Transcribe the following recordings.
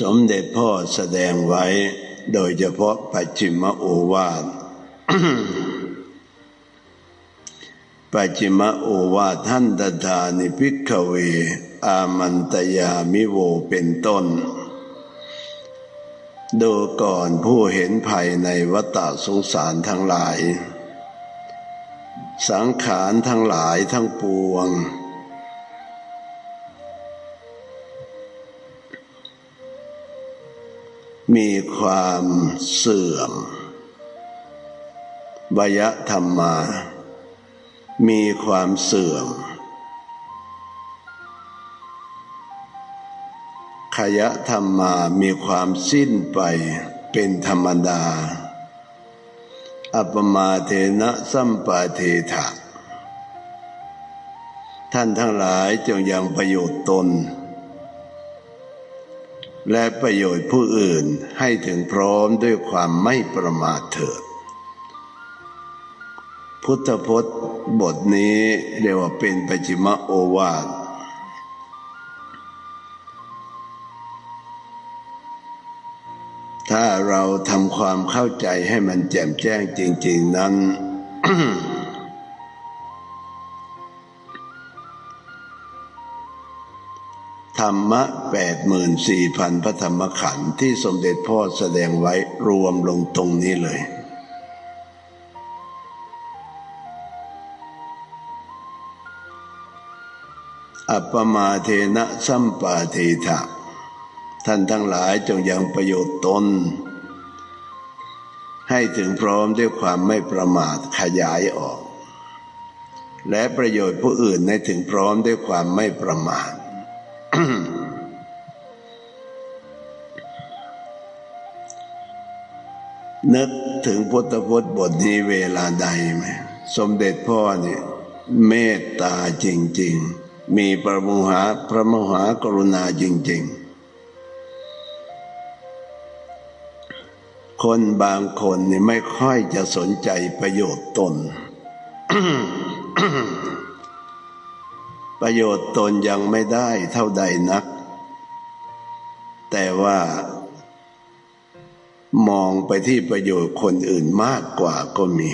สมเด็จพ่อแสดงไว้โดยเฉพาะปัจฉิมโอวาทปัจฉิมโอวาทท่านตถานิพิกเว อามันตยามิโวเป็นต้น ดูก่อนผู้เห็นภัยในวัฏสงสารทั้งหลาย สังขารทั้งหลายทั้งปวง มีความเสื่อมวยธรรมา มีความเสื่อม ขยะธรรมา มีความสิ้นไปเป็นธรรมดา อัปมาเทนะสัมปาเทถะท่านทั้งหลายจงยังประโยชน์ตน และประโยชน์ผู้อื่นให้ถึงพร้อมด้วยความไม่ประมาทเถิด พุทธพจน์บทนี้เรียกว่าเป็นปัจจิมโอวาทถ้าเราทำความเข้าใจให้มันแจ่มแจ้งจริง ๆนั้น ธรรมะแปดหมื่นสี่พันพระธรรมขันธ์ที่สมเด็จพ่อแสดงไว้รวมลงตรงนี้เลย อัปมาเทนะสัมปาเทถะท่านทั้งหลายจงยังประโยชน์ตน ให้ถึงพร้อมด้วยความไม่ประมาทขยายออก และประโยชน์ผู้อื่นให้ถึงพร้อมด้วยความไม่ประมาท นึกถึงพุทธพจน์บทนี้เวลาใดไหมสมเด็จพ่อเนี่ยเมตตาจริง ๆ มีพระมหาพระมหากรุณาจริง ๆ คนบางคนเนี่ยไม่ค่อยจะสนใจประโยชน์ตน ประโยชน์ตนยังไม่ได้เท่าใดนัก แต่ว่ามองไปที่ประโยชน์คนอื่นมากกว่าก็มี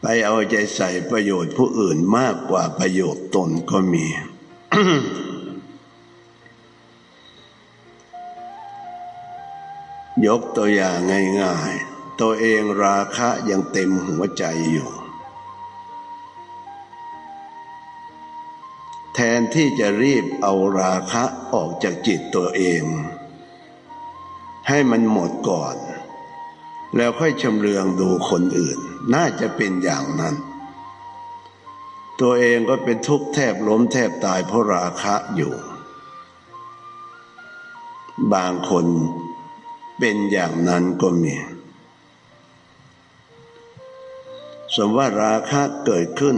ไปเอาใจใส่ประโยชน์ผู้อื่นมากกว่าประโยชน์ตนก็มี ยกตัวอย่างง่าย ๆ ตัวเองราคะยังเต็มหัวใจอยู่ แทนที่จะรีบเอาราคะออกจากจิตตัวเอง ให้มันหมดก่อน แล้วค่อยชำเลืองดูคนอื่น น่าจะเป็นอย่างนั้น ตัวเองก็เป็นทุกข์แทบล้มแทบตายเพราะราคะอยู่ บางคนเป็นอย่างนั้นก็มี สมว่าราคะเกิดขึ้น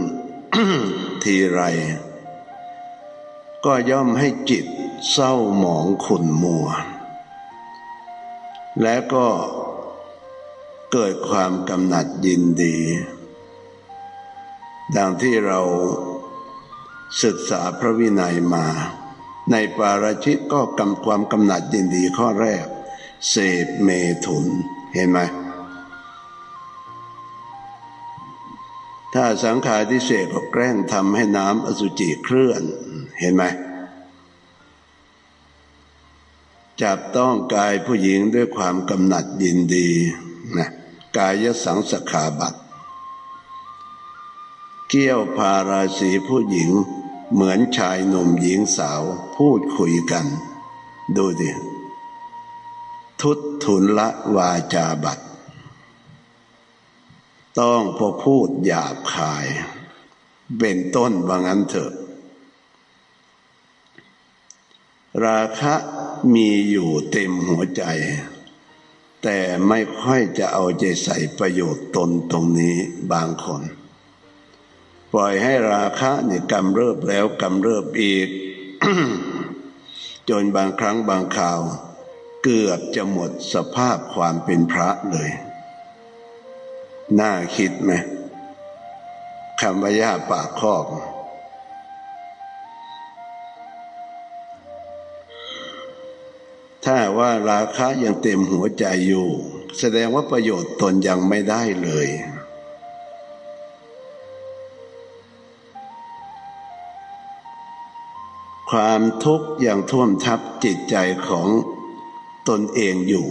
ทีไร ก็ย่อมให้จิตเศร้าหมองขุ่นมัว และก็เกิดความกำหนัดยินดี ดังที่เราศึกษาพระวินัยมา ในปาราชิกก็กำความกำหนัดยินดีข้อแรก เสพเมถุนเห็นไหม ถ้าสังขารที่เสกก็แกล้งทำให้น้ำอสุจิเคลื่อน เห็นไหมจับต้องกายผู้หญิงด้วยความกำหนัดยินดีนะกายสังสขาบัตเกี่ยวพาราศีผู้หญิง เหมือนชายหนุ่มหญิงสาวพูดคุยกัน ดูดิทุตทุนละวาจาบัต ต้องพอพูดหยาบคาย เป็นต้นว่างั้นเถอะ ราคะมีอยู่เต็มหัวใจ แต่ไม่ค่อยจะเอาใจใส่ประโยชน์ตนตรงนี้บางคน ปล่อยให้ราคะเนี่ยกำเริบแล้วกำเริบอีก จนบางครั้งบางคราว เกือบจะหมดสภาพความเป็นพระเลย น่าคิดไหมคำว่าญาปากคอกถ้าว่าราคะยังเต็มหัวใจอยู่ แสดงว่าประโยชน์ตนยังไม่ได้เลย ความทุกข์ยังท่วมทับจิตใจของตนเองอยู่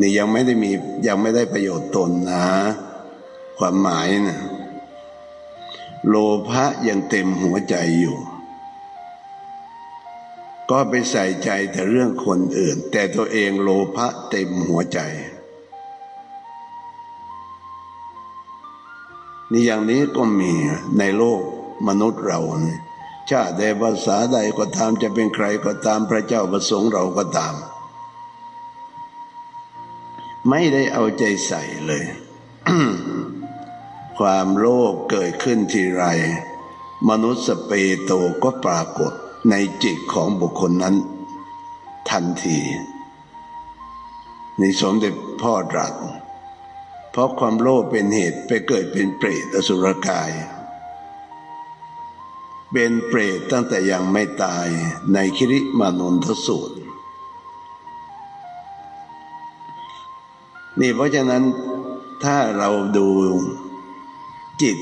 นี่ยังไม่ได้มียังไม่ได้ประโยชน์ตนนะ ความหมายนะโลภะยังเต็มหัวใจอยู่ ก็ไปใส่ใจแต่เรื่องคนอื่น แต่ตัวเองโลภะเต็มหัวใจ นี่อย่างนี้ก็มีในโลกมนุษย์เราเนี่ยชาติใดภาษาใดก็ตามจะเป็นใครก็ตามพระเจ้าประสงค์เราก็ตาม ไม่ได้เอาใจใส่เลย ความโลภเกิดขึ้นทีไร มนุษย์สเปโตก็ปรากฏในจิตของบุคคลนั้น ทันที ในสมเด็จพ่อตรัสเพราะความโลภเป็นเหตุไปเกิดเป็นเปรตอสุรกาย เป็นเปรตตั้งแต่ยังไม่ตายในคิริมานนทสูตร นี่เพราะฉะนั้นถ้าเราดูจิต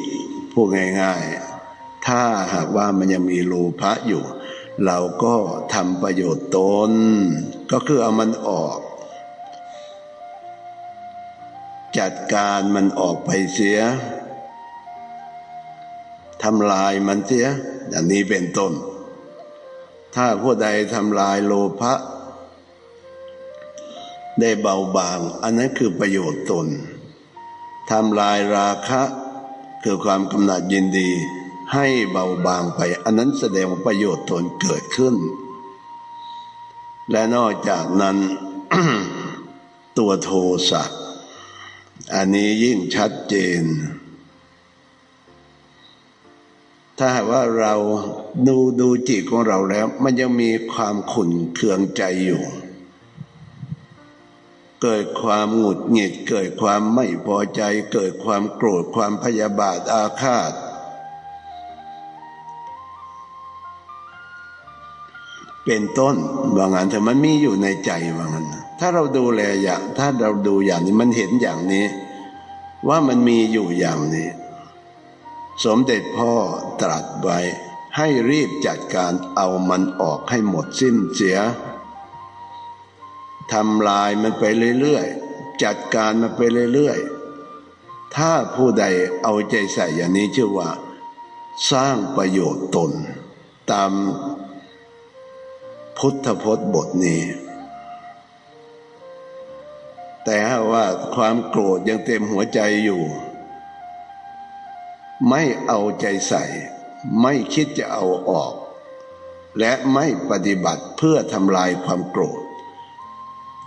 พูดง่ายๆ ถ้าหากว่ามันยังมีโลภะอยู่ เราก็ทำประโยชน์ตน ก็คือเอามันออก จัดการมันออกไปเสียทำลายมันเสียอย่างนี้เป็นต้น ถ้าผู้ใดทำลายโลภะ ได้เบาบาง อันนั้นคือประโยชน์ตนทำลายราคะคือความกำหนัดยินดี ให้เบาบางไป อันนั้นแสดงว่าประโยชน์ตนเกิดขึ้น และนอกจากนั้น ตัวโทสะอันนี้ยิ่งชัดเจน ถ้าหากว่าเราดูดูจิตของเราแล้ว มันยังมีความขุ่นเคืองใจอยู่ เกิดความหงุดหงิด เกิดความไม่พอใจ เกิดความโกรธความพยาบาทอาฆาต เป็นต้นว่างั้นแต่มันมีอยู่ในใจว่างั้นถ้าเราดูแลอย่างถ้าเราดูอย่างนี้มันเห็นอย่างนี้ ว่ามันมีอยู่อย่างนี้ สมเด็จพ่อตรัสไว้ให้รีบจัดการเอามันออกให้หมดสิ้นเสีย ทำลายมันไปเรื่อยๆ จัดการมันไปเรื่อยๆ ถ้าผู้ใดเอาใจใส่อย่างนี้ชื่อว่า สร้างประโยชน์ตน ตามพุทธพจน์บทนี้ แต่ว่าความโกรธยังเต็มหัวใจอยู่ ไม่เอาใจใส่ ไม่คิดจะเอาออก และไม่ปฏิบัติเพื่อทำลายความโกรธ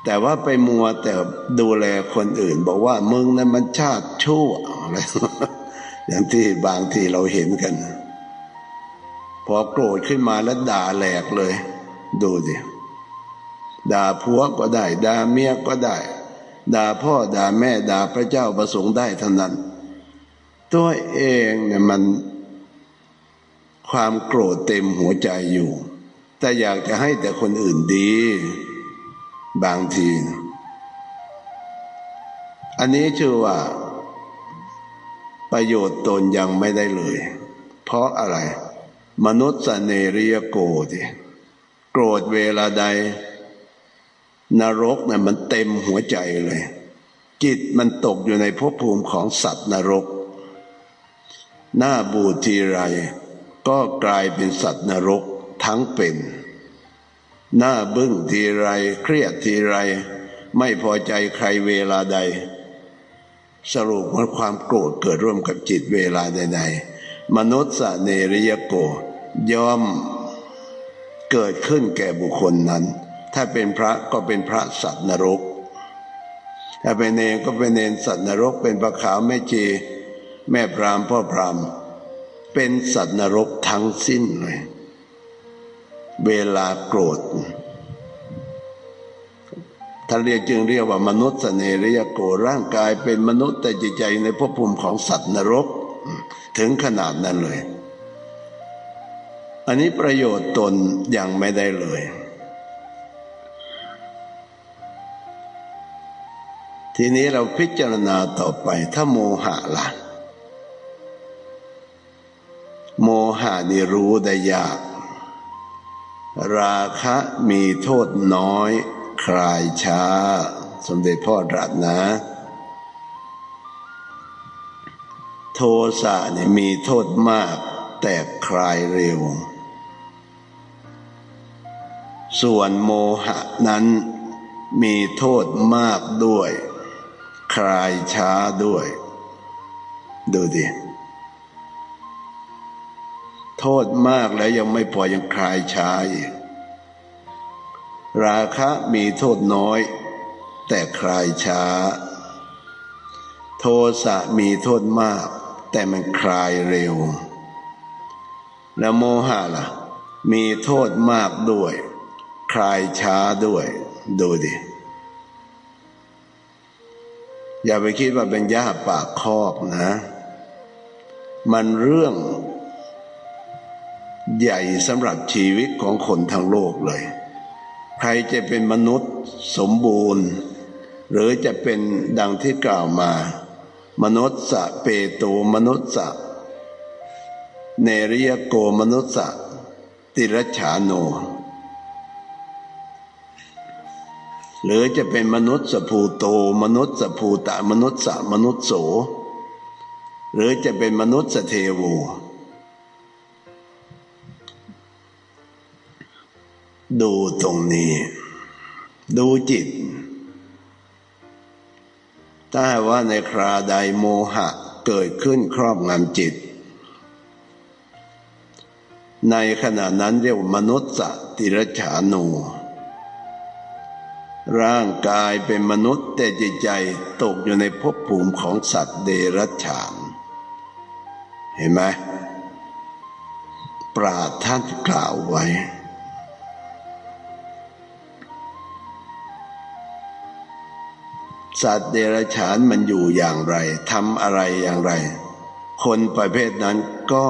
แต่ว่าไปมัวแต่ดูแลคนอื่น บอกว่ามึงนั้นมันชาติชั่วอะไรอย่างที่บางทีเราเห็นกัน พอโกรธขึ้นมาแล้วด่าแหลกเลย ดูสิด่าผัวก็ได้ด่าเมียก็ได้ ด่าพ่อด่าแม่ด่าพระเจ้าประสงค์ได้ทั้งนั้น ตัวเองเนี่ยมัน ความโกรธเต็มหัวใจอยู่ แต่อยากจะให้แต่คนอื่นดี บางที อันนี้ชื่อว่า ประโยชน์ตนยังไม่ได้เลย เพราะอะไร มนุษย์สเนริยโกดิโกรธเวลาใด นรกนะ่ะมันเต็มหัวใจเลย จิตมันตกอยู่ในภพภูมิของสัตว์นรก หน้าบูทีไรก็กลายเป็นสัตว์นรกทั้งเป็น หน้าบึ้งทีไร เครียดทีไร ไม่พอใจใครเวลาใด สรุปว่าความโกรธเกิดร่วมกับจิตเวลาใดๆมนุษย์สเนริยโกยอมเกิดขึ้นแก่บุคคลนั้น ถ้าเป็นพระก็เป็นพระสัตว์นรก ถ้าเป็นเนรก็เป็นเนรสัตว์นรก เป็นพระขาวแม่จีแม่พรามพ่อพรามเป็นสัตว์นรกทั้งสิ้นเลย เวลาโกรธ ท่านเรียกจึงเรียกว่ามนุษย์เสนริยโกร่างกายเป็นมนุษย์แต่จิตใจในภพภูมิของสัตว์นรก ถึงขนาดนั้นเลย อันนี้ประโยชน์ตนยังไม่ได้เลย ทีนี้เราพิจารณาต่อไปถ้าโมหะละ่ะโมหะนี่รู้ได้ยาก ราคะมีโทษน้อย คลายช้า สมเด็จพ่อตรัสนะ โทสะนี่ยมีโทษมาก แต่คลายเร็ว ส่วนโมหะนั้นมีโทษมากด้วย คลายช้าด้วย ดูดิโทษมากแล้วยังไม่พอยังคลายช้าอีก ราคะมีโทษน้อย แต่คลายช้า โทสะมีโทษมาก แต่มันคลายเร็ว แล้วโมหะล่ะ มีโทษมากด้วย คลายช้าด้วย ดูดิ อย่าไปคิดว่าเป็นย่าปากคอกนะ มันเรื่องใหญ่สำหรับชีวิตของคนทั้งโลกเลย ครจะเป็นมนุษย์สมบูรณ์ หรือจะเป็นดังที่กล่าวมา มนุษย์สะเปโตมนุษย์สะเนริยโกมนุษย์สะติรฉาโน หรือจะเป็นมนุษย์สภูโต มนุษย์สภูตะมนุษย์สะมนุษย์โส หรือจะเป็นมนุษย์สเทโว ดูตรงนี้ ดูจิต ถ้าว่าในคราใดโมหะเกิดขึ้นครอบงำจิต ในขณะนั้นเรียกว่ามนุษย์สติรฉานู ร่างกายเป็นมนุษย์แต่จิตใจตกอยู่ในภพภูมิของสัตว์เดรัจฉาน เห็นไหมปราท่านกล่าวไว้ สัตว์เดรัจฉานมันอยู่อย่างไรทำอะไรอย่างไร คนประเภทนั้นก็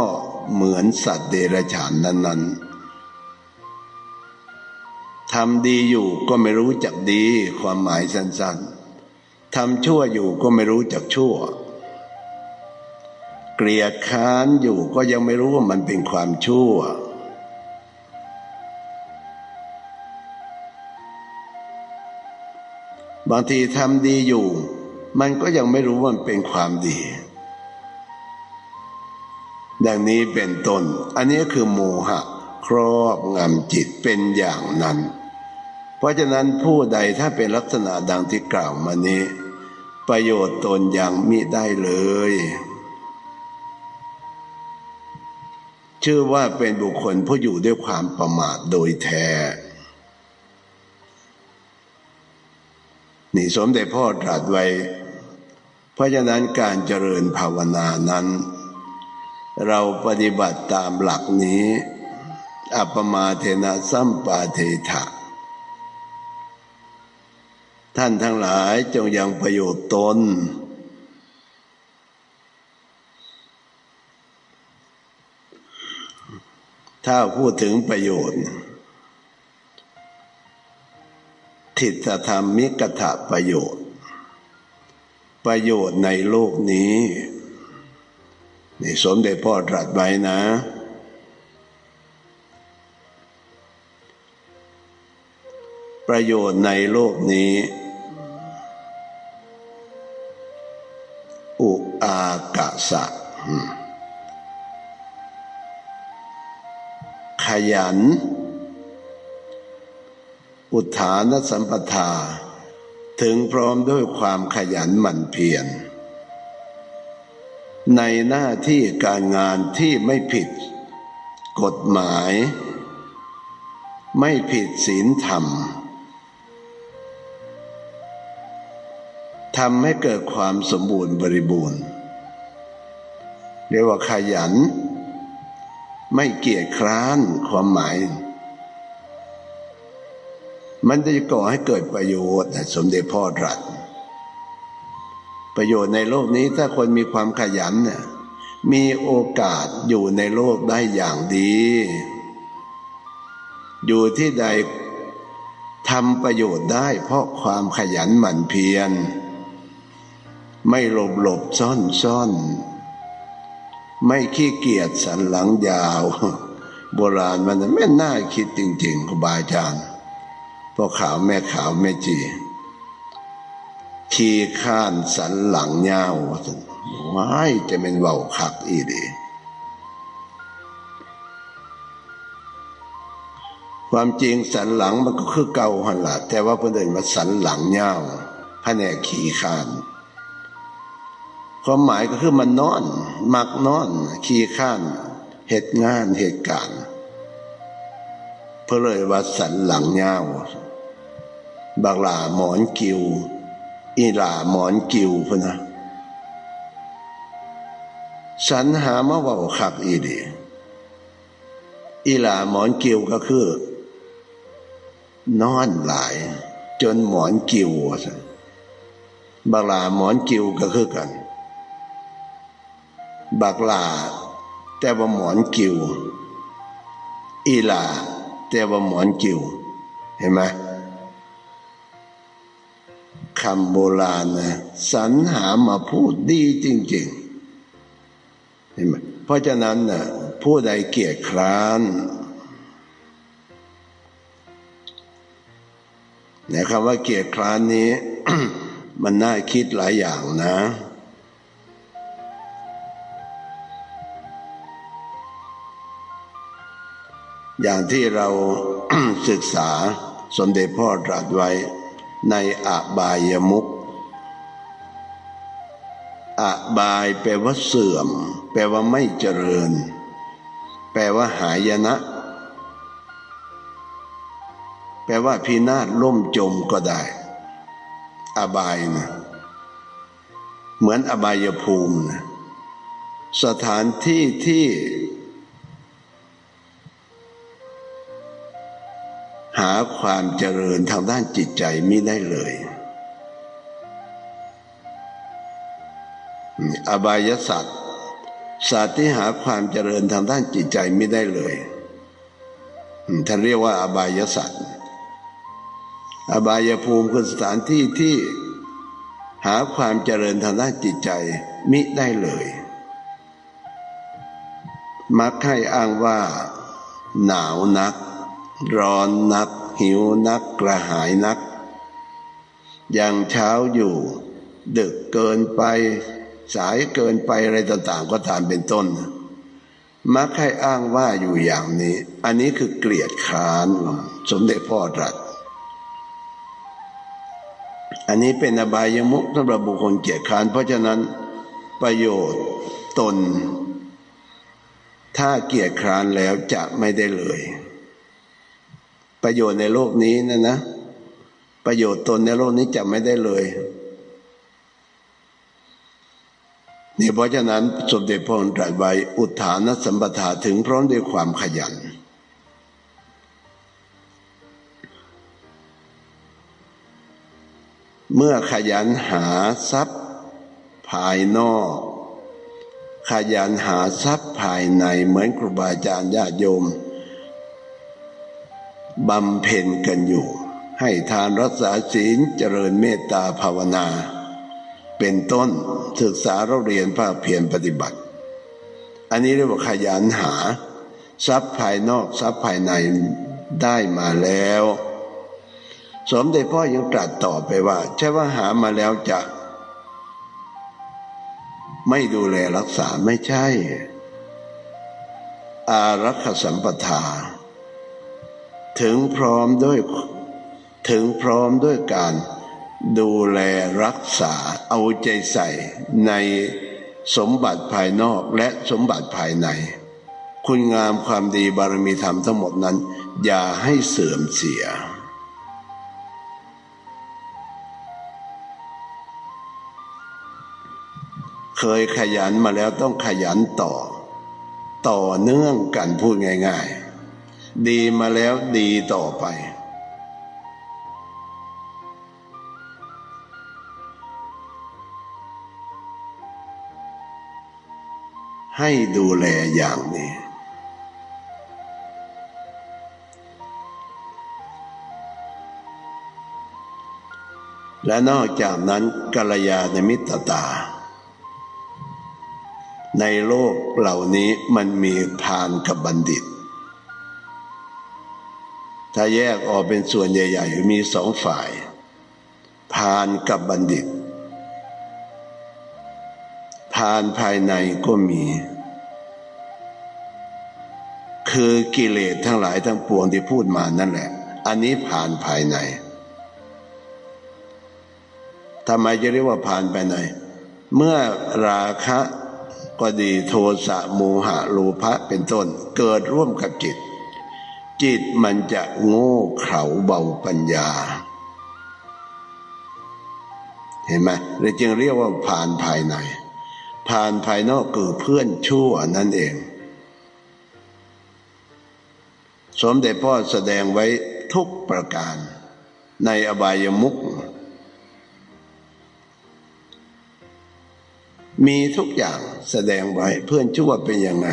เหมือนสัตว์เดรัจฉานนั้นๆทำดีอยู่ก็ไม่รู้จักดี ความหมายสั้นๆทำชั่วอยู่ก็ไม่รู้จักชั่ว เกลียดค้านอยู่ก็ยังไม่รู้ว่ามันเป็นความชั่ว บางทีทำดีอยู่ มันก็ยังไม่รู้ว่ามันเป็นความดี ดังนี้เป็นต้น อันนี้คือโมหะ ครอบงำจิตเป็นอย่างนั้น เพราะฉะนั้นผู้ใดถ้าเป็นลักษณะดังที่กล่าวมานี้ ประโยชน์ตนยังมิได้เลย ชื่อว่าเป็นบุคคลผู้อยู่ด้วยความประมาทโดยแท้ นี่สมเด็จพ่อตรัสไว้ เพราะฉะนั้นการเจริญภาวนานั้น เราปฏิบัติตามหลักนี้ อัปมาเทนะสัมปาเทถะท่านทั้งหลายจงยังประโยชน์ตน ถ้าพูดถึงประโยชน์ ทิฏฐธรรมมิกถะประโยชน์ ประโยชน์ในโลกนี้นี่สมเด็จพ่อตรัสไว้นะ ประโยชน์ในโลกนี้ อุอากาสะขยัน อุทานสัมปทา ถึงพร้อมด้วยความขยันหมั่นเพียรในหน้าที่การงานที่ไม่ผิด กฎหมาย ไม่ผิดศีลธรรมทำให้เกิดความสมบูรณ์บริบูรณ์ เรียกว่าขยัน ไม่เกียจคร้านความหมาย มันจะก่อให้เกิดประโยชน์สมเด็จพ่อตรัส ประโยชน์ในโลกนี้ถ้าคนมีความขยันเนี่ยมีโอกาสอยู่ในโลกได้อย่างดี อยู่ที่ใดทำประโยชน์ได้เพราะความขยันหมั่นเพียร ไม่หลบหลบซ่อนซ่อน ไม่ขี้เกียจสันหลังยาว โบราณมันไม่น่าคิดจริงๆครูบาอาจารย์ พ่อขาวแม่ขาวแม่จีขี้ข้านสันหลังยาวว้ายจะเป็นเบาคักอีดีความจริงสันหลังมันก็คือเก่าหันละแต่ว่าเพื่อนเดินว่าสันหลังยาพระแนกขี่ข้านความหมายก็คือมันนอน มักนอน ขี่ข้านเหตุงานเหตุการณ์เพื่อเลยว่าสันหลังยา บากหลาหมอนกิว อีหลาหมอนกิวพนะสันหามาว่าขักอีดีอีหลาหมอนกิวก็คือ นอนหลาย จนหมอนกิวบากหลาหมอนกิวก็คือกัน บักหลาแต่ว่าหมอนกิว อีหลาแต่ว่าหมอนกิว เห็นไหม คำโบราณนะสรรหามาพูดดีจริงๆเห็นไหมเพราะฉะนั้นนะ่ะผู้ใดเกียจคร้านในคำว่าเกียจคร้านนี้ มันน่าคิดหลายอย่างนะ อย่างที่เราศึกษาสมเด็จพ่อตรัสไว้ ในอบายมุกอบายแปลว่าเสื่อม แปลว่าไม่เจริญ แปลว่าหายนะ แปลว่าพินาศล่มจมก็ได้ อบายนะเหมือนอบายภูมินะสถานที่ที่าความเจริญทางด้านจิตใจไม่ได้เลย อบายสัตว์สัตว์ที่หาความเจริญทางด้านจิตใจไม่ได้เลยท่านเรียกว่าอบายสัตว์อบายภูมิคือสถานที่ที่หาความเจริญทางด้านจิตใจมิได้เลย มักให้อ้างว่า หนาวนัก ร้อนนัก หิวนักกระหายนักย่างเช้าอยู่ ดึกเกินไป สายเกินไปอะไรต่างๆ ก็ตามเป็นต้น มักให้อ้างว่าอยู่อย่างนี้ อันนี้คือเกลียดค้าน สมเด็จพ่อตรัส อันนี้เป็นอบายมุกสำหรับบุคคลเกลียดค้าน เพราะฉะนั้นประโยชน์ตน ถ้าเกียดคร้านแล้วจะไม่ได้เลย ประโยชน์ในโลกนี้นะนะ ประโยชน์ตนในโลกนี้จะไม่ได้เลยนี่เพราะฉะนั้นสมเด็จพระนตรัสไว้อุทานสัมปทาถึงพร้อมด้วยความขยัน เมื่อขยันหาทรัพย์ภายนอก ขยันหาทรัพย์ภายในเหมือนครูบาอาจารย์ญาติโยม บำเพ็ญกันอยู่ ให้ทานรักษาศีลเจริญเมตตาภาวนา เป็นต้นศึกษาเราเรียนภาคเพียรปฏิบัติ อันนี้เรียกว่าขยันหา ทรัพย์ภายนอกทรัพย์ภายในได้มาแล้ว สมเด็จพ่อยังตรัสต่อไปว่า ใช่ว่าหามาแล้วจะ ไม่ดูแลรักษาไม่ใช่ อารักขสัมปทา ถึงพร้อมด้วยถึงพร้อมด้วยการดูแลรักษาเอาใจใส่ในสมบัติภายนอกและสมบัติภายใน คุณงามความดีบารมีธรรมทั้งหมดนั้น อย่าให้เสื่อมเสีย เคยขยันมาแล้วต้องขยันต่อ ต่อเนื่องกันพูดง่าย ๆ ดีมาแล้วดีต่อไป ให้ดูแลอย่างนี้ และนอกจากนั้นกัลยาณมิตรตา ในโลกเหล่านี้มันมีพานกับบัณฑิต ถ้าแยกออกเป็นส่วนใหญ่ๆมีสองฝ่ายพานกับบัณฑิตพานภายในก็มี คือกิเลสทั้งหลายทั้งปวงที่พูดมานั่นแหละ อันนี้ผ่านภายในทำไมจะเรียกว่าผ่านภายใน เมื่อราคะก็ดีโทสะโมหะโลภะเป็นต้นเกิดร่วมกับจิต จิตมันจะโง่เขลาเบาปัญญา เห็นไหมเลยจึงเรียกว่าผ่านภายใน ผ่านภายนอกคือเพื่อนชั่วนั่นเอง สมเด็จพ่อแสดงไว้ทุกประการในอบายมุขมีทุกอย่างแสดงไว้เพื่อนชั่วเป็นยังไง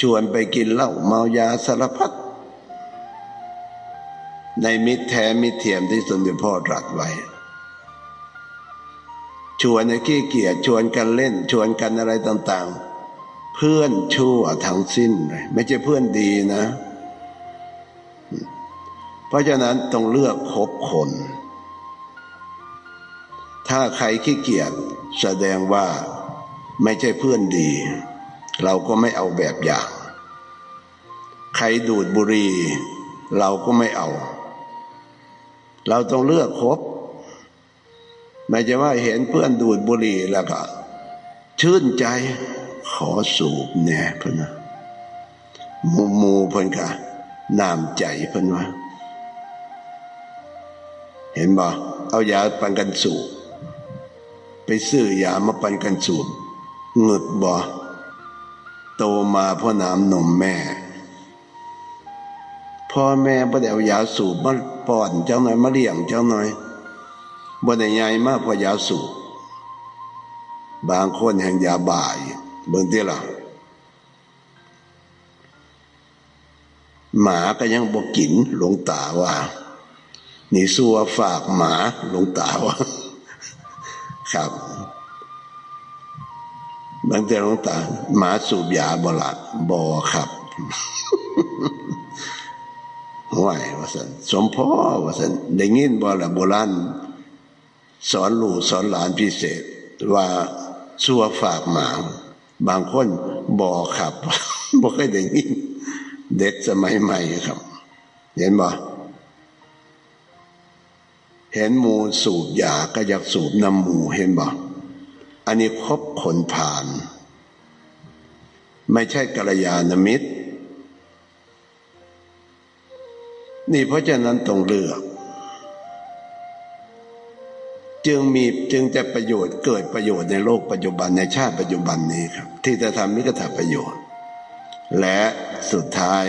ชวนไปกินเหล้าเมายาสารพัดในมิตรแท้มิตรเทียมที่สมเด็จพ่อตรัสไว้ ชวนในขี้เกียจชวนกันเล่น ชวนกันอะไรต่างๆ เพื่อนชั่วทั้งสิ้นเลยไม่ใช่เพื่อนดีนะ เพราะฉะนั้นต้องเลือกคบคน ถ้าใครขี้เกียจแสดงว่าไม่ใช่เพื่อนดี เราก็ไม่เอาแบบอย่าง ใครดูดบุหรี่เราก็ไม่เอา เราต้องเลือกคบไม่ใช่ว่าเห็นเพื่อนดูดบุหรี่แล้วก็ ชื่นใจขอสูบแน่เพื่อนนะมูมูเพื่อนกะนามใจเพื่อนว่า เห็นบ่เอายาปันกันสูบไปซื้อยามาปันกันสูบเงึดบ่ โตมาพราะน้ำนมแม่ พ่อแม่บ่ได้เอายาสูบมาป้อนเจ้าหน่อยมาเลี้ยงเจ้าหน่อยบ่ได้ใหญ่มากพราะยาสูบบางคนแห่งยาบ่ายเบิ่งติล่ะหมาก็ยังบ่กินหลวงตาว่า นี่สัวฝากหมาหลวงตาว่า ครับ บางทีหลวงตาหมาสูบยาบละบอครับห่วยว่าสันสมพ่อว่าสันได้ยินบ่ละโบราณสอนลูกสอนหลานพิเศษ ว่าสัวฝากหมา บางคนบอครับบ่เคยได้ยิน เด็กสมัยใหม่ครับ เห็นบ่เห็นหมูสูบยาก็อยากสูบน้ำหมูเห็นบ่ อันนี้คบคนผ่าน ไม่ใช่กัลยาณมิตร นี่เพราะฉะนั้นต้องเลือก จึงมีจึงจะประโยชน์เกิดประโยชน์ในโลกปัจจุบันในชาติปัจจุบันนี้ครับ ที่จะทำมิกถาประโยชน์ และสุดท้าย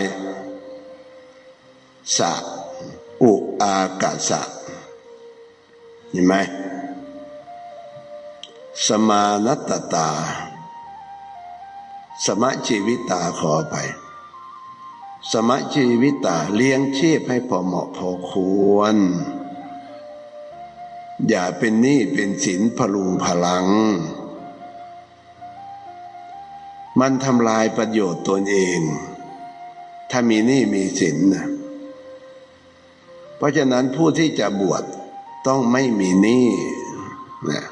สัอุอากาศะเห็นไหม สมานัตตา สมะชีวิตาขอไป สมะชีวิตาเลี้ยงชีพให้พอเหมาะพอควร อย่าเป็นหนี้เป็นสินพลุงพลัง มันทำลายประโยชน์ตนเอง ถ้ามีหนี้มีสินนะเพราะฉะนั้นผู้ที่จะบวชต้องไม่มีหนี้นะ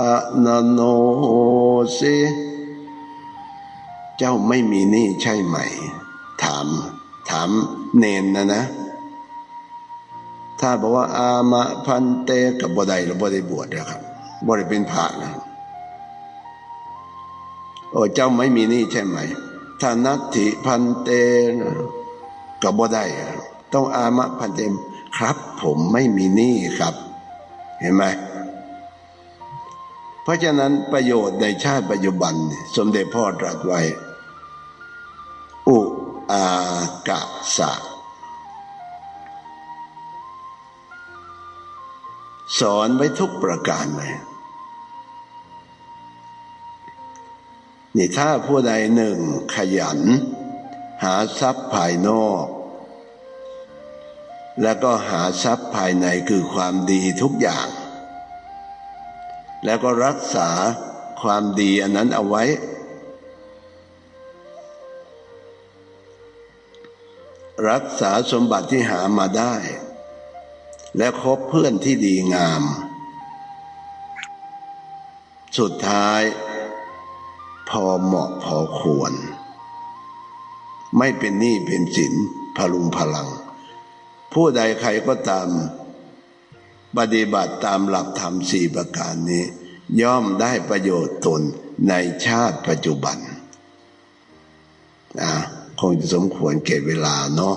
อะนาโนเซเจ้าไม่มีหนี้ใช่ไหม ถาม ถามเนนนะนะ ถ้าบอกว่า อามะพันเตกับบดายหรือบดายบวชนะครับบดายเป็นพระนะโอ้เจ้าไม่มีหนี้ใช่ไหมถ้านัตถิพันเตกับบดายต้องอามะพันเตครับ ผมไม่มีหนี้ครับ เห็นไหม เพราะฉะนั้นประโยชน์ในชาติปัจจุบัน สมเด็จพ่อตรัสไว้ อุอากาสะสอนไว้ทุกประการเลยนี่ถ้าผู้ใดหนึ่งขยัน หาทรัพย์ภายนอก แล้วก็หาทรัพย์ภายในคือความดีทุกอย่าง แล้วก็รักษาความดีอันนั้นเอาไว้ รักษาสมบัติที่หามาได้ และคบเพื่อนที่ดีงาม สุดท้าย พอเหมาะพอควร ไม่เป็นหนี้เป็นสินพลุงพลัง ผู้ใดใครก็ตาม ปฏิบัติตามหลักธรรมสี่ประการนี้ ย่อมได้ประโยชน์ตนในชาติปัจจุบันนะคงจะสมควรเก็บเวลาเนาะ